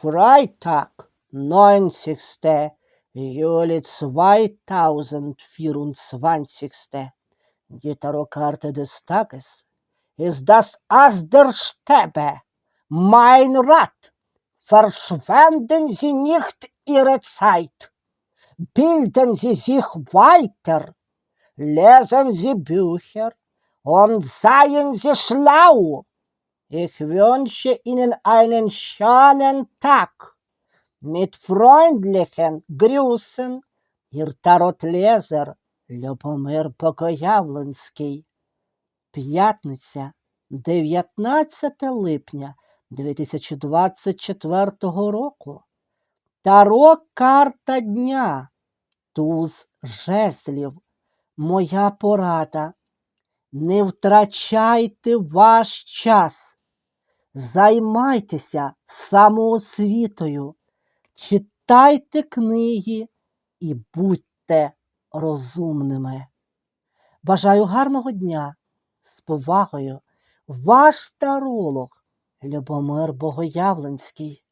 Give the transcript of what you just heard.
Freitag, 90. Juli 2024. Die Tarotkarte des Tages ist das Ass der Stäbe. Mein Rat, verschwenden Sie nicht Ihre Zeit. Bilden Sie sich weiter. Lesen Sie Bücher und seien Sie schlau. Ich wünsche Ihnen einen schönen Tag. Mit freundlichen Grüßen, Ihr Tarотleser Любомир Покоявленський. П'ятниця, 19 липня 2024 року. Таро карта дня. Туз жезлів. Моя порада. Не втрачайте ваш час. Займайтеся самоосвітою, читайте книги і будьте розумними. Бажаю гарного дня з повагою. Ваш таролог Любомир Богоявленський.